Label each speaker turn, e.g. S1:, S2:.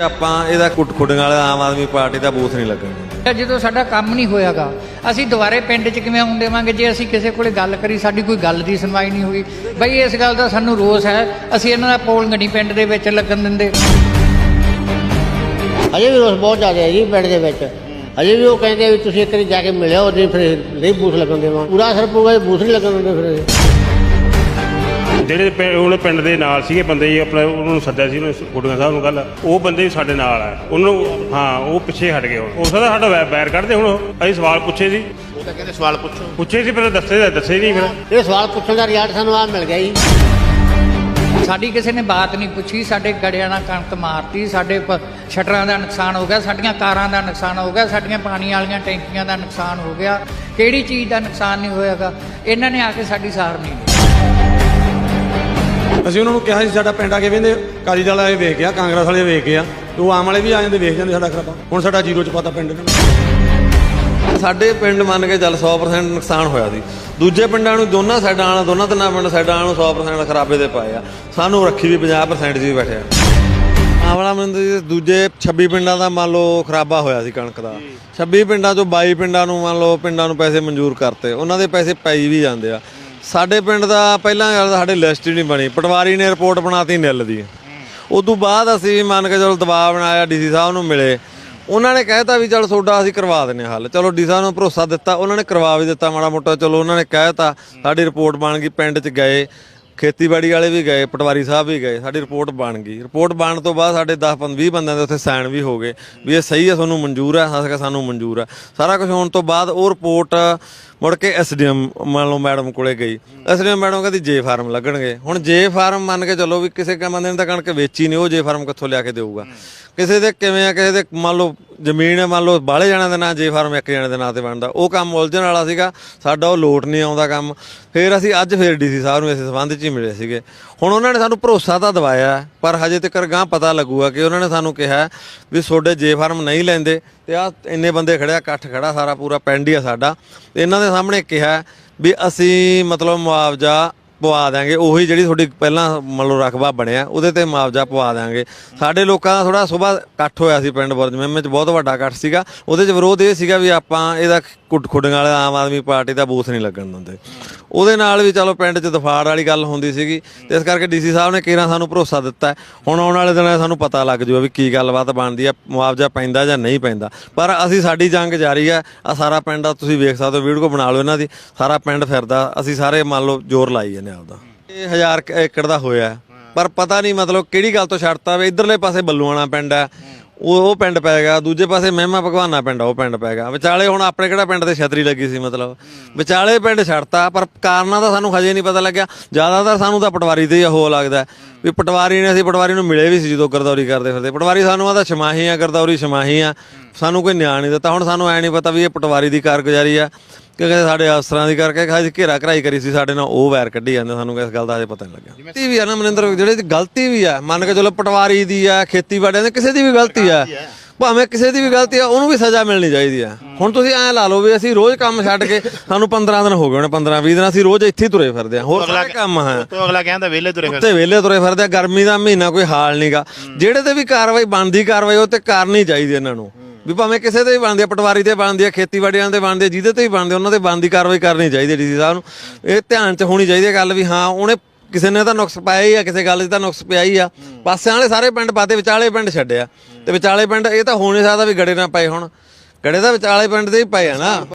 S1: ਆਪਾਂ ਇਹਦਾ ਕੁੱਟ ਖੁੱਡਣ ਵਾਲਾ ਆਮ ਆਦਮੀ ਪਾਰਟੀ ਦਾ ਬੂਥ ਨਹੀਂ ਲੱਗਣ
S2: ਜਦੋਂ ਸਾਡਾ ਕੰਮ ਨਹੀਂ ਹੋਇਆਗਾ ਅਸੀਂ ਦੁਬਾਰੇ ਪਿੰਡ 'ਚ ਕਿਵੇਂ ਆਉਣ ਦੇਵਾਂਗੇ? ਜੇ ਅਸੀਂ ਕਿਸੇ ਕੋਲੇ ਗੱਲ ਕਰੀ ਸਾਡੀ ਕੋਈ ਗੱਲ ਦੀ ਸੁਣਵਾਈ ਨਹੀਂ ਹੋਈ। ਬਈ ਇਸ ਗੱਲ ਦਾ ਸਾਨੂੰ ਰੋਸ ਹੈ ਅਸੀਂ ਇਹਨਾਂ ਦਾ ਪੋਲਿੰਗ ਨਹੀਂ ਪਿੰਡ ਦੇ ਵਿੱਚ ਲੱਗਣ ਦਿੰਦੇ।
S3: ਅਜੇ ਵੀ ਰੋਸ ਬਹੁਤ ਜ਼ਿਆਦਾ ਹੈ ਜੀ ਪਿੰਡ ਦੇ ਵਿੱਚ। ਅਜੇ ਵੀ ਉਹ ਕਹਿੰਦੇ ਵੀ ਤੁਸੀਂ ਇੱਕ ਵਾਰੀ ਜਾ ਕੇ ਮਿਲਿਓ ਨਹੀਂ ਫਿਰ ਨਹੀਂ ਬੂਥ ਲੱਗਣ ਦੇਵਾਂ ਪੂਰਾ ਅਸਰ ਪਊਗਾ ਜੇ ਬੂਥ ਨਹੀਂ ਲੱਗਣ ਦਿੰਦੇ ਫਿਰ ਇਹ।
S4: ਜਿਹੜੇ ਪਿੰ- ਉਹਨੇ ਪਿੰਡ ਦੇ ਨਾਲ ਸੀਗੇ ਬੰਦੇ ਜੀ ਆਪਣਾ ਉਹਨਾਂ ਨੂੰ ਸੱਦਿਆ ਸੀ ਉਹਨੇ ਗੁੱਡੀਆਂ ਸਾਹਿਬ ਨੂੰ ਕੱਲ ਉਹ ਬੰਦੇ ਵੀ ਸਾਡੇ ਨਾਲ ਆ। ਉਹਨਾਂ ਨੂੰ ਹਾਂ ਉਹ ਪਿੱਛੇ ਹਟ ਗਏ ਹੁਣ। ਉਸ ਦਾ ਸਾਡਾ ਵੈ- ਵੈਰ ਕੱਢਦੇ ਹੁਣ ਉਹ। ਅਸੀਂ ਸਵਾਲ ਪੁੱਛੇ ਸੀ।
S5: ਉਹ ਤਾਂ ਕਹਿੰਦੇ ਸਵਾਲ ਪੁੱਛੋ।
S4: ਪੁੱਛੇ ਸੀ ਪਰ ਦੱਸੇ ਦੱਸੇ ਨਹੀਂ ਫਿਰ।
S3: ਇਹ ਸਵਾਲ ਪੁੱਛਣ ਦਾ ਰਿਜ਼ਲਟ ਸਾਨੂੰ ਆ ਮਿਲ ਗਿਆ ਜੀ।
S2: ਸਾਡੀ ਕਿਸੇ ਨੇ ਬਾਤ ਨਹੀਂ ਪੁੱਛੀ ਸਾਡੇ ਗੜਿਆਂ ਨਾਲ ਕਣਕ ਮਾਰਤੀ ਸਾਡੇ ਪ- ਸ਼ਟਰਾਂ ਦਾ ਨੁਕਸਾਨ ਹੋ ਗਿਆ ਸਾਡੀਆਂ ਕਾਰਾਂ ਦਾ ਨੁਕਸਾਨ ਹੋ ਗਿਆ ਸਾਡੀਆਂ ਪਾਣੀ ਵਾਲੀਆਂ ਟੈਂਕੀਆਂ ਦਾ ਨੁਕਸਾਨ ਹੋ ਗਿਆ। ਕਿਹੜੀ ਚੀਜ਼ ਦਾ ਨੁਕਸਾਨ ਨਹੀਂ ਹੋਇਆਗਾ? ਇਹਨਾਂ ਨੇ ਆ ਕੇ ਸਾਡੀ ਸਾਰ ਨਹੀਂ ਲਈ।
S6: ਅਸੀਂ ਉਹਨਾਂ ਨੂੰ ਕਿਹਾ ਸੀ ਸਾਡਾ ਪਿੰਡ ਆ ਕੇ ਵੇਂਦੇ ਕਾਲੀ ਦਲ ਵਾਲੇ ਵੇਖ ਗਿਆ ਕਾਂਗਰਸ ਵਾਲੇ ਵੇਖ ਗਿਆ ਉਹ ਆਮ ਵਾਲੇ ਵੀ ਆ ਜਾਂਦੇ ਵੇਖ ਜਾਂਦੇ ਸਾਡਾ ਖਰਾਬਾ। ਹੁਣ ਸਾਡਾ ਜ਼ੀਰੋ ਚ ਪਤਾ ਪਿੰਡ ਨੂੰ।
S1: ਸਾਡੇ ਪਿੰਡ ਮੰਨ ਕੇ ਚੱਲ 100% ਨੁਕਸਾਨ ਹੋਇਆ ਸੀ। ਦੂਜੇ ਪਿੰਡਾਂ ਨੂੰ ਦੋਨਾਂ ਸਾਈਡਾਂ ਵਾਲਾ ਦੋਨਾਂ ਤਿੰਨਾਂ ਪਿੰਡ ਸਾਈਡਾਂ ਨੂੰ 100% ਖਰਾਬੇ ਦੇ ਪਾਏ ਆ। ਸਾਨੂੰ ਰੱਖੀ ਵੀ 50% ਜੀ ਬੈਠਿਆ ਆਵਲਾ ਮੰਦ ਦੂਜੇ 26 ਪਿੰਡਾਂ ਦਾ ਮੰਨ ਲਓ ਖਰਾਬਾ ਹੋਇਆ ਸੀ ਕਣਕ ਦਾ। 26 ਪਿੰਡਾਂ ਚੋਂ 22 ਪਿੰਡਾਂ ਨੂੰ ਮੰਨ ਲਓ ਪਿੰਡਾਂ ਨੂੰ ਪੈਸੇ ਮਨਜ਼ੂਰ ਕਰਤੇ। ਉਹਨਾਂ ਦੇ ਪੈਸੇ ਪਈ ਵੀ ਜਾਂਦੇ ਆ। ਸਾਡੇ ਪਿੰਡ ਦਾ ਪਹਿਲਾਂ ਗੱਲ ਤਾਂ ਸਾਡੇ ਲਿਸਟ ਹੀ ਨਹੀਂ ਬਣੀ। ਪਟਵਾਰੀ ਨੇ ਰਿਪੋਰਟ ਬਣਾਤੀ ਨਿੱਲ ਦੀ। ਉਦੋਂ ਬਾਅਦ ਅਸੀਂ ਮੰਨ ਕੇ ਚਲੋ ਦਬਾਅ ਬਣਾਇਆ ਡੀਸੀ ਸਾਹਿਬ ਨੂੰ ਮਿਲੇ। ਉਹਨਾਂ ਨੇ ਕਹਿਤਾ ਵੀ ਚਲ ਤੁਹਾਡਾ ਅਸੀਂ ਕਰਵਾ ਦਿੰਨੇ ਹਾਂ ਹੱਲ। ਚਲੋ ਡੀ ਸਾਹਿਬ ਨੂੰ ਭਰੋਸਾ ਦਿੱਤਾ, ਉਹਨਾਂ ਨੇ ਕਰਵਾ ਵੀ ਦਿੱਤਾ ਮਾੜਾ ਮੋਟਾ। ਚਲੋ ਉਹਨਾਂ ਨੇ ਕਹਿਤਾ, ਸਾਡੀ ਰਿਪੋਰਟ ਬਣ ਗਈ ਪਿੰਡ 'ਚ ਗਏ। ਖੇਤੀਬਾੜੀ ਵਾਲੇ ਵੀ ਗਏ, ਪਟਵਾਰੀ ਸਾਹਿਬ ਵੀ ਗਏ, ਸਾਡੀ ਰਿਪੋਰਟ ਬਣ ਗਈ। ਰਿਪੋਰਟ ਬਣਨ ਤੋਂ ਬਾਅਦ ਸਾਡੇ 10 20 ਬੰਦਿਆਂ ਦੇ ਉੱਥੇ ਸਾਈਨ ਵੀ ਹੋ ਗਏ ਵੀ ਇਹ ਸਹੀ ਹੈ, ਤੁਹਾਨੂੰ ਮਨਜ਼ੂਰ ਹੈ ਅਸੀਂ ਸਾਨੂੰ ਮਨਜ਼ੂਰ ਹੈ। ਸਾਰਾ ਕੁਝ ਹੋਣ ਤੋਂ ਬਾਅਦ ਉਹ ਰਿਪੋਰਟ ਮੁੜ ਕੇ ਐਸਡੀਐਮ ਮੰਨ ਲਓ ਮੈਡਮ ਕੋਲੇ ਗਈ। ਐਸਡੀਐਮ ਮੈਡਮ ਕਹਿੰਦੀ ਜੇ ਫਾਰਮ ਲੱਗਣਗੇ। ਹੁਣ ਜੇ ਫਾਰਮ ਮੰਨ ਕੇ ਚੱਲੋ ਵੀ ਕਿਸੇ ਕੰਮ ਨੇ ਤਾਂ ਕਣਕ ਵੇਚੀ ਨਹੀਂ ਉਹ ਜੇ ਫਾਰਮ ਕਿੱਥੋਂ ਲਿਆ ਕੇ ਦੇਊਗਾ। ਕਿਸੇ ਦੇ ਕਿਵੇਂ ਆ ਕਿਸੇ ਦੇ ਮੰਨ ਲਓ ਜ਼ਮੀਨ ਹੈ ਮੰਨ ਲਓ ਬਾਹਲੇ ਜਾਣਿਆਂ ਦੇ ਨਾਂ ਜੇ ਫਾਰਮ ਇੱਕ ਜਣੇ ਦੇ ਨਾਂ ਤੇ ਬਣਦਾ। ਉਹ ਕੰਮ ਉਲਝਣ ਵਾਲਾ ਸੀਗਾ ਸਾਡਾ ਉਹ ਲੋਟ ਨਹੀਂ ਆਉਂਦਾ ਕੰਮ। ਫਿਰ ਅਸੀਂ ਅੱਜ ਫਿਰ ਡੀਸੀ ਸਾਹਿਬ ਨੂੰ ਇਸ ਸੰਬੰਧ 'ਚ ਹੀ ਮਿਲੇ ਸੀਗੇ। ਹੁਣ ਉਹਨਾਂ ਨੇ ਸਾਨੂੰ ਭਰੋਸਾ ਤਾਂ ਦਿਵਾਇਆ ਪਰ ਹਜੇ ਤੱਕ ਗਾਂ ਪਤਾ ਲੱਗੂਗਾ ਕਿ ਉਹਨਾਂ ਨੇ ਸਾਨੂੰ ਕਿਹਾ ਵੀ ਤੁਹਾਡੇ ਜੇ ਫਾਰਮ ਨਹੀਂ ਲੈਂਦੇ ਤੇ ਆ ਇੰਨੇ ਬੰਦੇ ਖੜਿਆ ਇਕੱਠ ਖੜਾ ਸਾਰਾ ਪੂਰਾ ਪਿੰਡ ਹੀ ਆ ਸਾਡਾ। ਇਹਨਾਂ ਦੇ ਸਾਹਮਣੇ ਕਿਹਾ ਵੀ ਅਸੀਂ ਮਤਲਬ ਮੁਆਵਜ਼ਾ ਪਵਾ ਦਾਂਗੇ ਉਹੀ ਜਿਹੜੀ ਤੁਹਾਡੀ ਪਹਿਲਾਂ ਮਤਲਬ ਲਓ ਰਕਬਾ ਬਣਿਆ, ਉਹਦੇ ਤੇ ਮੁਆਵਜ਼ਾ ਪਵਾ ਦਾਂਗੇ ਸਾਡੇ ਲੋਕਾਂ ਦਾ ਥੋੜਾ ਸਵੇਰ ਇਕੱਠ ਹੋਇਆ ਸੀ ਪਿੰਡ ਬੁਰਜ ਮਹਿਮੇ ਚ ਬਹੁਤ ਵੱਡਾ ਇਕੱਠ ਸੀਗਾ। ਉਹਦੇ ਚ ਵਿਰੋਧ ਇਹ ਸੀਗਾ ਵੀ ਆਪਾਂ ਇਹਦਾ ਕੁੱਟ ਖੁੱਡਣ ਵਾਲਾ ਆਮ ਆਦਮੀ ਪਾਰਟੀ ਦਾ ਬੂਥ ਨਹੀਂ ਲੱਗਣ ਦਿੰਦੇ। ਉਹਦੇ ਨਾਲ ਵੀ ਚਲੋ ਪਿੰਡ 'ਚ ਦਫਾੜ ਵਾਲੀ ਗੱਲ ਹੁੰਦੀ ਸੀਗੀ ਤੇ ਇਸ ਕਰਕੇ ਡੀਸੀ ਸਾਹਿਬ ਨੇ ਕਿਹੜਾ ਸਾਨੂੰ ਭਰੋਸਾ ਦਿੱਤਾ। ਹੁਣ ਆਉਣ ਵਾਲੇ ਦਿਨਾਂ 'ਚ ਸਾਨੂੰ ਪਤਾ ਲੱਗ ਜੂਗਾ ਵੀ ਕੀ ਗੱਲਬਾਤ ਬਣਦੀ ਆ, ਮੁਆਵਜ਼ਾ ਪੈਂਦਾ ਜਾਂ ਨਹੀਂ ਪੈਂਦਾ। ਪਰ ਅਸੀਂ ਸਾਡੀ ਜੰਗ ਜਾਰੀ ਆ ਆ ਸਾਰਾ ਪਿੰਡ ਆ, ਤੁਸੀਂ ਵੇਖ ਸਕਦੇ ਹੋ, ਵੀਡੀਓ ਬਣਾ ਲਓ ਇਹਨਾਂ ਦੀ। ਸਾਰਾ ਪਿੰਡ ਫਿਰਦਾ, ਅਸੀਂ ਸਾਰੇ ਮੰਨ ਲਓ ਜ਼ੋਰ ਲਾਈ ਜਾਂਦੇ ਆਪਦਾ। ਇਹ ਹਜ਼ਾਰ ਏਕੜ ਦਾ ਹੋਇਆ। ਪਰ ਪਤਾ ਨਹੀਂ ਮਤਲਬ ਕਿਹੜੀ ਗੱਲ ਤੋਂ ਛੱਡਤਾ ਵੇ ਇਧਰਲੇ ਪਾਸੇ ਬੱਲੂਆਣਾ ਪਿੰਡ ਹੈ ਉਹ ਉਹ ਪਿੰਡ ਪੈ ਗਿਆ ਦੂਜੇ ਪਾਸੇ ਮਹਿਮਾ ਭਗਵਾਨਾ ਪਿੰਡ ਆ, ਉਹ ਪਿੰਡ ਪੈ ਗਿਆ। ਵਿਚਾਲੇ ਹੁਣ ਆਪਣੇ ਕਿਹੜਾ ਪਿੰਡ ਤੇ ਛਤਰੀ ਲੱਗੀ ਸੀ ਮਤਲਬ? ਵਿਚਾਲੇ ਪਿੰਡ ਛੱਡਤਾ ਪਰ ਕਾਰਨਾਂ ਦਾ ਸਾਨੂੰ ਹਜੇ ਨਹੀਂ ਪਤਾ ਲੱਗਿਆ। ਜ਼ਿਆਦਾਤਰ ਸਾਨੂੰ ਤਾਂ ਪਟਵਾਰੀ ਤੇ ਹੀ ਉਹ ਲੱਗਦਾ। ਵੀ ਪਟਵਾਰੀ ਨੇ ਅਸੀਂ ਪਟਵਾਰੀ ਨੂੰ ਮਿਲੇ ਵੀ ਸੀ ਜਦੋਂ ਗਰਦੌਰੀ ਕਰਦੇ ਫਿਰਦੇ। ਪਟਵਾਰੀ ਸਾਨੂੰ ਆਦਾ ਛਮਾਹੀ ਆ ਗਰਦੌਰੀ ਛਮਾਹੀ ਆ। ਸਾਨੂੰ ਕੋਈ ਨਿਆਂ ਨਹੀਂ ਦਿੱਤਾ। ਹੁਣ ਸਾਨੂੰ ਐ ਨਹੀਂ ਪਤਾ ਵੀ ਇਹ ਪਟਵਾਰੀ ਦੀ ਕਾਰਗੁਜ਼ਾਰੀ ਆ ਕਿ ਕਹਿੰਦੇ ਸਾਡੇ ਅਫਸਰਾਂ ਦੀ ਕਰਕੇ ਖਾਜੀ ਘੇਰਾ ਘਰਾਈ ਕਰੀ ਸੀ ਸਾਡੇ ਨਾਲ ਉਹ ਵੈਰ ਕੱਢੀ ਜਾਂਦੇ ਸਾਨੂੰ ਇਸ ਗੱਲ ਦਾ ਹਜੇ ਪਤਾ ਨਹੀਂ ਲੱਗਿਆ। ਗਲਤੀ ਵੀ ਆ ਨਾ ਮਨਿੰਦਰ ਜਿਹੜੇ ਗਲਤੀ ਵੀ ਆ ਮੰਨ ਕੇ ਚਲੋ ਪਟਵਾਰੀ ਦੀ ਆ ਖੇਤੀਬਾੜੀ ਦੀ ਕਿਸੇ ਦੀ ਵੀ ਗਲਤੀ ਆ। ਭਾਵੇਂ ਕਿਸੇ ਦੀ ਵੀ ਗਲਤੀ ਆ ਉਹਨੂੰ ਵੀ ਸਜ਼ਾ ਮਿਲਣੀ ਚਾਹੀਦੀ ਆ। ਹੁਣ ਤੁਸੀਂ ਐਂ ਲਾ ਲਓ ਵੀ ਅਸੀਂ ਰੋਜ਼ ਕੰਮ ਛੱਡ ਕੇ ਸਾਨੂੰ 15 ਦਿਨ ਹੋ ਗਏ ਹੁਣ 15 20 ਦਿਨ ਅਸੀਂ ਰੋਜ਼ ਇੱਥੇ ਹੀ ਤੁਰੇ ਫਿਰਦੇ ਆ। ਹੋਰ ਸਾਰੇ ਕੰਮ ਹੈ
S5: ਤੋਂ ਅਗਲਾ ਕਹਿੰਦਾ ਵਿਹਲੇ ਤੁਰੇ ਫਿਰ
S1: ਉੱਤੇ ਵਿਹਲੇ ਤੁਰੇ ਫਿਰਦੇ ਆ ਗਰਮੀ ਦਾ ਮਹੀਨਾ ਕੋਈ ਹਾਲ ਨਹੀਂਗਾ ਜਿਹੜੇ ਤੇ ਵੀ ਕਾਰਵਾਈ ਬਣਦੀ ਕਾਰਵਾਈ ਉਹ ਤੇ ਕਰਨੀ ਚਾਹੀਦੀ ਇਹਨਾਂ ਨੂੰ। ਵੀ ਭਾਵੇਂ ਕਿਸੇ ਤੇ ਵੀ ਬਣਦੀ ਆ ਪਟਵਾਰੀ ਤੇ ਬਣਦੀ ਆ ਖੇਤੀਬਾੜੀਆਂ ਤੇ ਬਣਦੀ ਆ ਜਿਹਦੇ ਤੇ ਵੀ ਬਣਦੇ ਉਹਨਾਂ ਤੇ ਬਣਦੀ ਕਾਰਵਾਈ ਕਰਨੀ ਚਾਹੀਦੀ ਡੀਸੀ ਸਾਹਿਬ ਨੂੰ। ਇਹ ਧਿਆਨ 'ਚ ਹੋਣੀ ਚਾਹੀਦੀ ਹੈ ਗੱਲ ਵੀ ਹਾਂ ਉਹਨੇ ਕਿਸੇ ਨੇ ਤਾਂ ਨੁਕਸ ਪਾਇਆ ਹੀ ਆ ਕਿਸੇ ਗੱਲ 'ਚ ਤਾਂ ਨੁਕਸ ਪਿਆ ਹੀ ਆ। ਪਾਸਿਆਂ ਵਾਲੇ ਸਾਰੇ ਪਿੰਡ ਪਾਤੇ ਵਿਚਾਲੇ ਪਿੰਡ ਛੱਡਿਆ ਤੇ ਵਿਚਾਲੇ ਪਿੰਡ, ਇਹ ਤਾਂ ਹੋ ਨਹੀਂ ਸਕਦਾ ਵੀ ਗੜੇ ਨਾ ਪਏ ਹੁਣ। ਗੜੇ ਤਾਂ ਵਿਚਾਲੇ ਪਿੰਡ ਦੇ ਹੀ ਪਏ ਆ ਨਾ।